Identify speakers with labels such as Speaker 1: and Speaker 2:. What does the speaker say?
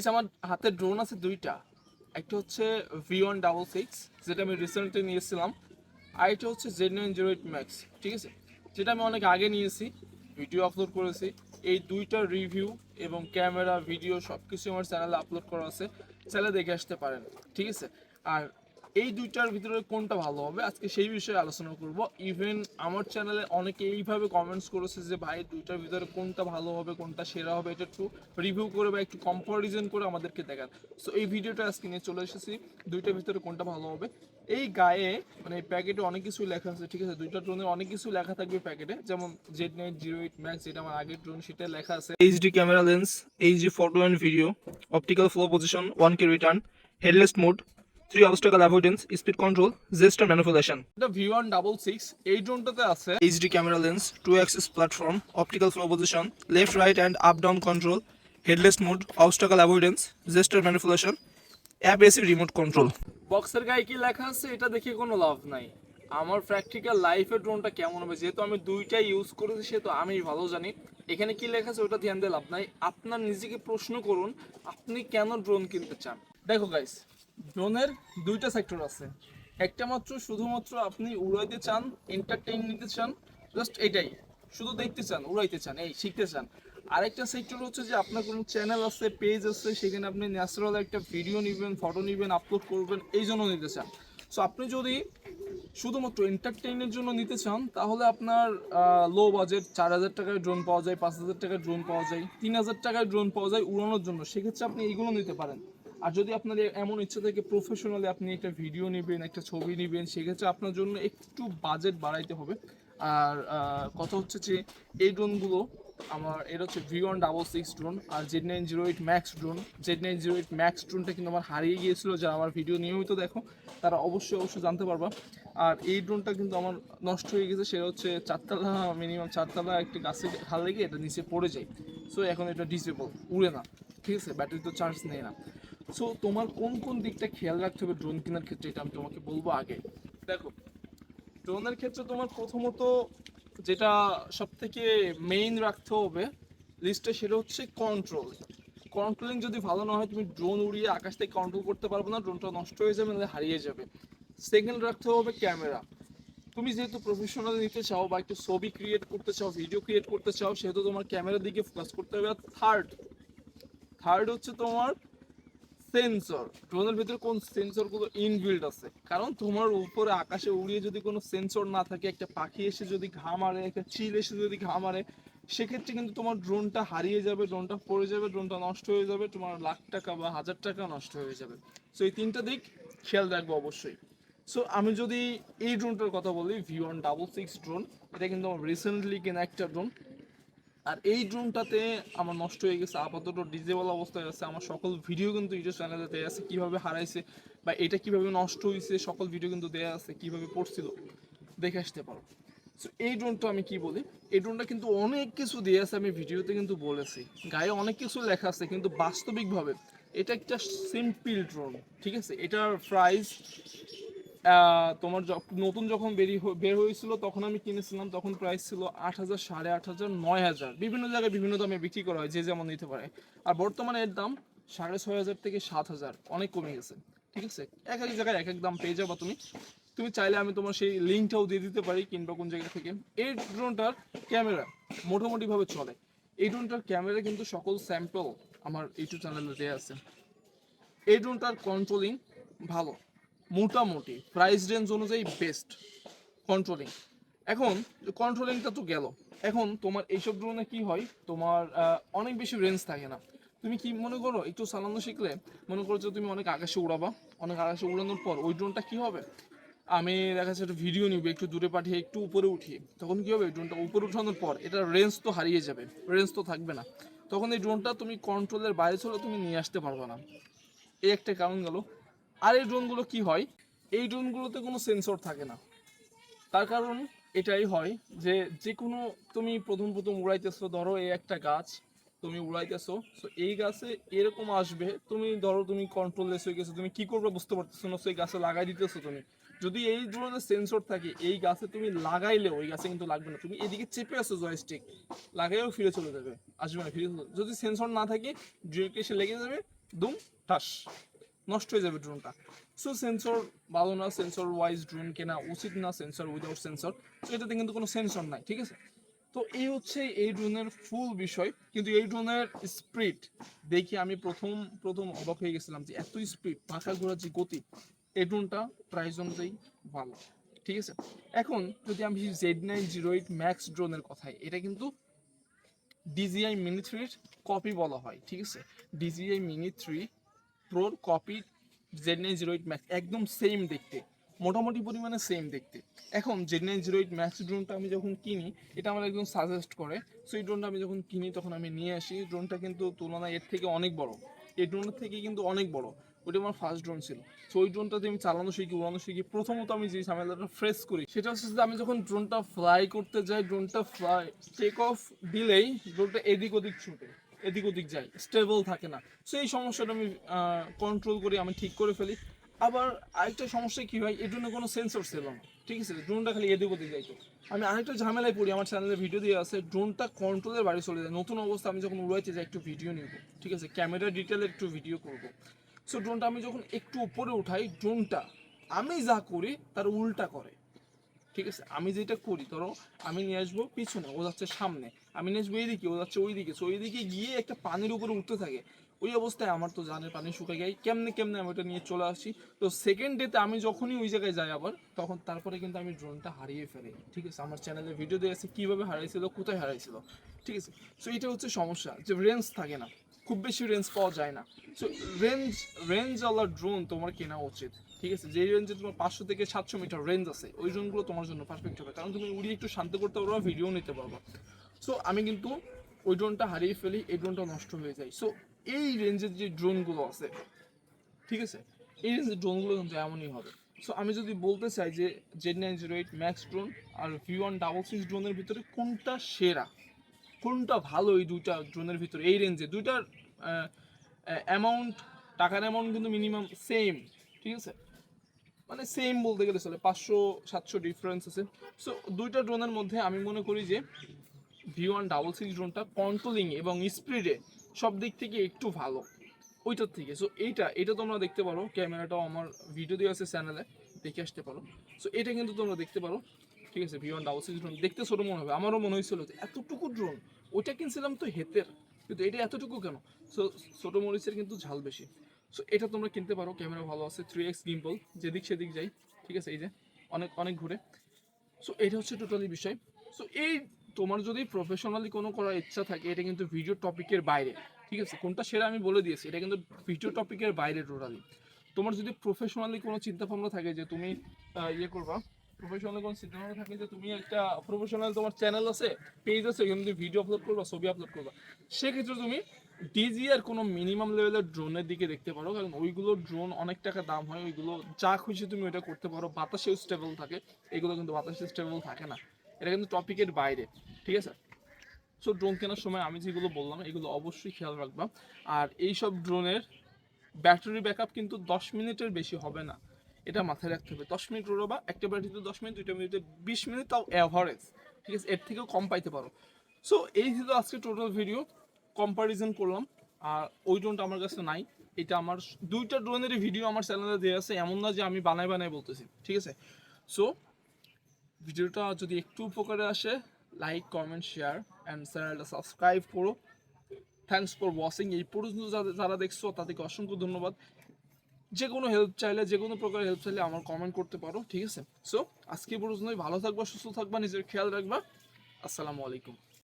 Speaker 1: Guys আমার হাতে drone আছে দুইটা। একটা হচ্ছে ভি ওয়ান ডাবল সিক্স যেটা আমি রিসেন্টলি নিয়েছিলাম আর এটা হচ্ছে Z nine zero eight max ঠিক আছে? যেটা আমি অনেক আগে নিয়েছি ভিডিও আপলোড করেছি। এই দুইটা রিভিউ এবং ক্যামেরা ভিডিও সব কিছু আমার চ্যানেলে আপলোড করা আছে। চ্যানেলে দেখে আসতে পারেন, ঠিক আছে? আর এই দুইটার ভিতরে কোনটা ভালো হবে? আজকে সেই বিষয়ে আলোচনা করব। ইভেন আমার চ্যানেলে অনেকে এইভাবে কমেন্টস করেছে যে, ভাই দুইটার ভিতরে কোনটা ভালো হবে, কোনটা সেরা হবে, এটা একটু রিভিউ করে বা একটু কম্পারিজন করে আমাদেরকে দেখান। সো এই ভিডিওটা আজকে নিয়ে চলে এসেছি। দুইটার ভিতরে কোনটা ভালো হবে? এই গায়ে মানে প্যাকেটে অনেক কিছু লেখা আছে, ঠিক আছে? দুইটা ড্রোনের অনেক কিছু লেখা থাকবে প্যাকেটে যেমন Z nine zero eight max যেটা আমার আগের ড্রোন সেটা লেখা আছে। HD camera lens HD photo and video optical flow position one K return headless mode three obstacle avoidance speed control gesture manipulation এটা ভি ওয়ান ডাবল সিক্স এই ড্রোনটাতে আছে। HD camera lens two axis platform optical flow position left right and up down control headless mode obstacle avoidance gesture manipulation app AC remote control বক্সের গায়ে কি লেখা আছে এটা দেখে কোনো লাভ নাই। আমার প্র্যাকটিক্যাল লাইফে ড্রোনটা কেমন হবে যেহেতু আমি দুইটাই ইউজ করেছি সেহেতু আমি ভালো জানি। এখানে কি লেখা আছে ওটা ধ্যান দিয়ে লাভ নাই। আপনার নিজেকে প্রশ্ন করুন আপনি কেন ড্রোন কিনতে চান? দেখো গাইস ড্রোনের দুইটা সেক্টর আছে। একটা মাত্র শুধুমাত্র আপনি উড়াইতে চান এন্টারটেইন নিতে চান জাস্ট এটাই। শুধু দেখতে চান, উড়াইতে চান, এই শিখতে চান। আরেকটা সেক্টর হচ্ছে যে আপনার কোনো চ্যানেল আছে পেজ আছে, সেখানে আপনি ন্যাচারাল একটা ভিডিও নেবেন ফটো নেবেন আপলোড করবেন, এই জন্য নিতে চান। সো আপনি যদি শুধুমাত্র এন্টারটেইনের জন্য নিতে চান, তাহলে আপনার লো বাজেট চার হাজার টাকায় ড্রোন পাওয়া যায়, পাঁচ হাজার টাকায় ড্রোন পাওয়া যায়, তিন হাজার টাকায় ড্রোন পাওয়া যায় উড়ানোর জন্য। সেক্ষেত্রে আপনি এইগুলো নিতে পারেন। আর যদি আপনার এমন ইচ্ছা থাকে প্রফেশনালি আপনি একটা ভিডিও নেবেন, একটা ছবি নেবেন, সেক্ষেত্রে আপনার জন্য একটু বাজেট বাড়াইতে হবে। আর কথা হচ্ছে যে এই ড্রোনগুলো আমার, এটা হচ্ছে V one double six drone আর Z nine zero eight max drone Z nine zero eight max ড্রোনটা কিন্তু আমার হারিয়ে গিয়েছিল যারা আমার ভিডিও নিয়মিত দেখো, তারা অবশ্যই অবশ্যই জানতে পারবা। আর এই ড্রোনটা কিন্তু আমার নষ্ট হয়ে গেছে, সেটা হচ্ছে চারতলা মিনিমাম চারতলা একটি গাছে হাল লেগে এটা নিচে পড়ে যায়। সো এখন এটা ডিসেবল উড়ে না। ঠিক আছে? ব্যাটারি তো চার্জ নেয় না। সো তোমার কোন কোন দিকটা খেয়াল রাখতে হবে ড্রোন কেনার ক্ষেত্রে? এটা আমি তোমাকে বলব আগে। দেখো ড্রোনের ক্ষেত্রে তোমার প্রথমত যেটা সব থেকে মেইন রাখতে হবে লিস্টে সেটা হচ্ছে কন্ট্রোল কন্ট্রোলিং যদি ভালো না হয়, তুমি ড্রোন উড়িয়ে আকাশ থেকে কন্ট্রোল করতে পারবে না ড্রোনটা নষ্ট হয়ে যাবে, নাহলে হারিয়ে যাবে। সেকেন্ড রাখতে হবে ক্যামেরা তুমি যেহেতু প্রফেশনাল নিতে চাও বা একটু ছবি ক্রিয়েট করতে চাও ভিডিও ক্রিয়েট করতে চাও, সেহেতু তোমার ক্যামেরার দিকে ফোকাস করতে হবে। আর থার্ড থার্ড হচ্ছে তোমার সেন্সর ড্রোনের ভিতরে কোন সেন্সরগুলো ইনবিল্ড আছে? কারণ তোমার উপরে আকাশে উড়িয়ে যদি কোনো সেন্সর না থাকে, একটা পাখি এসে যদি ঘা মারে, একটা চিল এসে যদি ঘা মারে, সেক্ষেত্রে কিন্তু তোমার ড্রোনটা হারিয়ে যাবে, ড্রোনটা পড়ে যাবে, ড্রোনটা নষ্ট হয়ে যাবে, তোমার লাখ টাকা বা হাজার টাকা নষ্ট হয়ে যাবে। সো এই তিনটা দিক খেয়াল রাখব অবশ্যই। সো আমি যদি এই ড্রোনটার কথা বলি V one double six drone এটা কিন্তু আমার রিসেন্টলি কেনা একটা ড্রোন আর এই ড্রোনটাতে আমার নষ্ট হয়ে গেছে, আপাতত ডিজেবল অবস্থায় আছে, আমার সকল ভিডিও কিন্তু ইউটিউব চ্যানেলে দেওয়া আছে, কীভাবে হারাইছে বা এটা কীভাবে নষ্ট হয়েছে সকল ভিডিও কিন্তু দেওয়া আছে, কীভাবে পড়ছিল, দেখে আসতে পারো। সো এই ড্রোনটা আমি কি বলি? এই ড্রোনটা কিন্তু অনেক কিছু দিয়ে আছে, আমি ভিডিওতে কিন্তু বলেছি। গায়ে অনেক কিছু লেখা আছে, কিন্তু বাস্তবিকভাবে এটা একটা সিম্পল ড্রোন ঠিক আছে? এটার প্রাইস তোমার নতুন যখন বেরি বের হয়েছিল, তখন আমি কিনেছিলাম, তখন প্রাইস ছিল আট হাজার, সাড়ে আট হাজার, নয় হাজার। বিভিন্ন জায়গায় বিভিন্ন দামে বিক্রি করা হয়, যে যেমন নিতে পারে। আর বর্তমানে এর দাম সাড়ে ছয় হাজার থেকে সাত হাজার, অনেক কমে গেছে, ঠিক আছে? এক এক জায়গায় এক এক দাম পেয়ে যাবা তুমি। তুমি চাইলে আমি তোমার সেই লিঙ্কটাও দিয়ে দিতে পারি, কিংবা কোন জায়গা থেকে। এই ড্রোনটার ক্যামেরা মোটামুটিভাবে চলে। এই ড্রোনটার ক্যামেরা কিন্তু সকল স্যাম্পল আমার ইউটিউব চ্যানেলে দেওয়া আছে। এই ড্রোনটার কন্ট্রোলিং ভালো। মোটামুটি প্রাইস রেঞ্জ অনুযায়ী বেস্ট কন্ট্রোলিং এখন কন্ট্রোলিংটা তো গেল। এখন তোমার এইসব ড্রোনে কি হয়? তোমার অনেক বেশি রেঞ্জ থাকে না। তুমি কি মনে করো, একটু চালানো শিখলে? মনে করো যে তুমি অনেক আকাশে উড়াবা। অনেক আকাশে উড়ানোর পর ওই ড্রোনটা কি হবে? আমি দেখা যাচ্ছে একটা ভিডিও নিব, একটু দূরে পাঠিয়ে, একটু উপরে উঠিয়ে। তখন কি হবে? ড্রোনটা উপরে উঠানোর পর এটা রেঞ্জ তো হারিয়ে যাবে। রেঞ্জ তো থাকবে না। তখন এই ড্রোনটা তুমি কন্ট্রোলের বাইরে চলে তুমি নিয়ে আসতে পারবে না। এই একটা কারণ গেল। আর এই ড্রোনগুলো কি হয়? এই ড্রোনগুলোতে কোনো সেন্সর থাকে না। তার কারণ এটাই হয় যে যে কোনো তুমি প্রথম প্রথম উড়াইতেছো, ধরো এই একটা গাছ তুমি উড়াইতেছো তো এই গাছে এরকম আসবে, তুমি ধরো তুমি কন্ট্রোল লেস হয়ে গেছো, তুমি কি করবে বুঝতে পারতেছো না সেই গাছে লাগাই দিতেছো তুমি। যদি এই ধরনের সেন্সর থাকে, এই গাছে তুমি লাগাইলেও ওই গাছে কিন্তু লাগবে না। তুমি এদিকে চেপে আসো জয়স্টিক লাগাইও ফিরে চলে যাবে, আসবে না, ফিরে। যদি সেন্সর না থাকে ডিরেক্ট এসে লেগে যাবে, দুম, ঠাস। নষ্ট হয়ে যাবে ড্রোনটা সো সেন্সর ভালো না সেন্সর ওয়াইজ ড্রোন কেনা উচিত না সেন্সর উইদাউট সেন্সর তো এটাতে কিন্তু কোনো সেন্সর নাই, ঠিক আছে? তো এই হচ্ছে এই ড্রোনের ফুল বিষয়, কিন্তু এই ড্রোনের স্পিড দেখি আমি প্রথম প্রথম অবাক হয়ে গেছিলাম যে এত স্পিড পাখা ঘোরার যে গতি, এই ড্রোনটা প্রাইস অনুযায়ী ভালো, ঠিক আছে? এখন যদি আমি Z nine zero eight max ড্রোনের কথাই এটা কিন্তু ডিজিআই মিনি থ্রির কপি বলা হয়, ঠিক আছে? DJI mini three প্রোর copy Z nine zero eight max একদম সেম দেখতে, মোটামুটি পরিমাণে সেম দেখতে। এখন Z nine zero eight max ড্রোনটা আমি যখন কিনি, এটা আমার একদম সাজেস্ট করে। সো এই ড্রোনটা আমি যখন কিনি, তখন আমি নিয়ে আসি। ড্রোনটা কিন্তু তুলনায় এর থেকে অনেক বড়। এই ড্রোনের থেকে কিন্তু অনেক বড়। ওটা আমার ফার্স্ট ড্রোন ছিল। সো ওই ড্রোনটাতে আমি চালানো শিখি, উড়ানো শিখি। প্রথমত আমি যে ঝামেলাটা ফ্রেস করি, সেটা হচ্ছে যে আমি যখন ড্রোনটা ফ্লাই করতে যাই ড্রোনটা ফ্লাই টেক অফ দিলেই ড্রোনটা এদিক ওদিক ছুটে। এদিক ওদিক যায় স্টেবল থাকে না। সো এই সমস্যাটা আমি কন্ট্রোল করি, আমি ঠিক করে ফেলি। আবার আরেকটা সমস্যা কি হয় এই জন্য কোনো সেন্সর ছিল না। ঠিক আছে ড্রোনটা খালি এদিক ওদিক যাইতো। আমি আরেকটা ঝামেলায় পড়ি, আমার চ্যানেলে ভিডিও দিয়ে আছে ড্রোনটা কন্ট্রোলের বাড়ি চলে যায়। নতুন অবস্থা, আমি যখন উড়াইতে যাই, একটু ভিডিও নিব। ঠিক আছে ক্যামেরা ডিটেলে একটু ভিডিও করব। সো ড্রোনটা আমি যখন একটু উপরে উঠাই ড্রোনটা আমি যা করি, তার উল্টা করে। ঠিক আছে, আমি যেটা করি, ধরো, আমি নিয়ে আসব পিছনে, ও যাচ্ছে সামনে। আমি আসব এইদিকে, ও যাচ্ছে ওইদিকে। সো ওইদিকে গিয়ে একটা পানির উপরে উঠতে থাকে। ওই অবস্থায় আমার তো জানে পানি শুকে যায় কেমনে কেমনে আমি ওটা নিয়ে চলে আসি? তো সেকেন্ড ডেতে আমি যখনই ওই জায়গায় যাই আবার, তখন তারপরে কিন্তু আমি ড্রোনটা হারিয়ে ফেলি। ঠিক আছে? আমার চ্যানেলে ভিডিও দিয়ে আছে কীভাবে হারাইছিল, কোথায় হারাইছিল। ঠিক আছে? সো এটা হচ্ছে সমস্যা যে রেঞ্জ থাকে না। খুব বেশি রেঞ্জ পাওয়া যায় না। সো রেঞ্জ রেঞ্জ আলা ড্রোন তোমার কেনা উচিত। ঠিক আছে? যে রেঞ্জে তোমার পাঁচশো থেকে সাতশো মিটার রেঞ্জ আছে, ওই ড্রোনগুলো তোমার জন্য পারফেক্ট হবে। কারণ তুমি উড়িয়ে একটু শান্ত করতে পারবা ভিডিও নিতে পারবা। সো আমি কিন্তু ওই ড্রোনটা হারিয়ে ফেলি, এই ড্রোনটা নষ্ট হয়ে যায়। সো এই রেঞ্জের যে ড্রোনগুলো আছে, ঠিক আছে? এই রেঞ্জের ড্রোনগুলো কিন্তু এমনই হবে। সো আমি যদি বলতে চাই যে Z nine zero eight max drone আর ভি ওয়ান ডাবল সিক্স ড্রোনের ভিতরে কোনটা সেরা, কোনটা ভালো এই দুইটা ড্রোনের ভিতরে, এই রেঞ্জে দুইটার অ্যামাউন্ট টাকার অ্যামাউন্ট কিন্তু মিনিমাম সেম ঠিক আছে? মানে সেম বলতে গেলে চলে, পাঁচশো সাতশো ডিফারেন্স আছে। সো দুইটা ড্রোনের মধ্যে আমি মনে করি যে ভি ওয়ান ডাবল সিক্স ড্রোনটা কন্ট্রোলিং এবং স্পিডে সব দিক থেকে একটু ভালো। ওইটার থেকে। সো এইটা এটা তোমরা দেখতে পারো। ক্যামেরাটাও আমার ভিডিও দিয়ে আছে চ্যানেলে দেখে আসতে পারো। সো এটা কিন্তু তোমরা দেখতে পারো। ঠিক আছে V one double six drone দেখতে ছোটো মনে হবে। আমারও মনে হয়েছিল যে, এতটুকু ড্রোন ওইটা কিনছিলাম তো হেতের। কিন্তু এটা এতটুকু কেন? সো ছোটো মরিচের কিন্তু ঝাল বেশি। সো এটা তোমরা কিনতে পারো। ক্যামেরা ভালো আছে। থ্রি এক্স গিম্পল যেদিক সেদিক যাই। ঠিক আছে, এই যে, অনেক অনেক ঘুরে। সো এটা হচ্ছে টোটালি বিষয়। সো এই তোমার যদি প্রফেশনালি কোনো করার ইচ্ছা থাকে, এটা কিন্তু ভিডিও টপিকের বাইরে। ঠিক আছে? কোনটা সেটা আমি বলে দিয়েছি। এটা কিন্তু ভিডিও টপিকের বাইরে টোটালি তোমার যদি প্রফেশনালি কোনো চিন্তা ভাবনা থাকে যে তুমি ইয়ে করবা প্রফেশনাল কোনো চিন্তা ভাবনা থাকে যে তুমি একটা প্রফেশনাল তোমার চ্যানেল আছে পেজ আছে, এখানে তুমি ভিডিও আপলোড করবা, ছবি আপলোড করবা। সেক্ষেত্রে তুমি ডিজি আর কোনো মিনিমাম লেভেলের ড্রোনের দিকে দেখতে পারো, কারণ ওইগুলো ড্রোন অনেক টাকা দাম হয়, ওইগুলো যা খুশি তুমি ওইটা করতে পারো। বাতাসেও স্টেবল থাকে। এগুলো কিন্তু বাতাসে স্টেবল থাকে না। এটা কিন্তু টপিকের বাইরে, ঠিক আছে? সো ড্রোন কেনার সময় আমি যেগুলো বললাম, এগুলো অবশ্যই খেয়াল রাখবা। আর এই সব ড্রোনের ব্যাটারি ব্যাকআপ কিন্তু দশ মিনিটের বেশি হবে না। এটা মাথায় রাখতে হবে। দশ মিনিট উড়োবা একটা ব্যাটারিতে দশ মিনিট, দুইটা মিনিটে বিশ মিনিট তাও অ্যাভারেজ ঠিক আছে? এর থেকেও কম পাইতে পারো। সো এই ছিল আজকে টোটাল ভিডিও কম্পারিজন করলাম। আর ওই ড্রোনটা আমার কাছে নাই। এটা আমার দুইটা ড্রোনেরই ভিডিও আমার চ্যানেলে দেওয়া আছে। এমন না যে আমি বানাই বানাই বলতেছি, ঠিক আছে? সো ভিডিওটা যদি একটু উপকারে আসে লাইক কমেন্ট শেয়ার অ্যান্ড চ্যানেলটা সাবস্ক্রাইব করো। থ্যাংকস ফর ওয়াচিং এই পর্যন্ত যারা- দেখছ, তাদেরকে অসংখ্য ধন্যবাদ। যে কোনো হেল্প চাইলে যে কোনো প্রকার হেল্প চাইলে আমার কমেন্ট করতে পারো, ঠিক আছে? সো আজকে পর্যন্তই। ভালো থাকবা, সুস্থ থাকবা, নিজের খেয়াল রাখবা। আসসালামু আলাইকুম।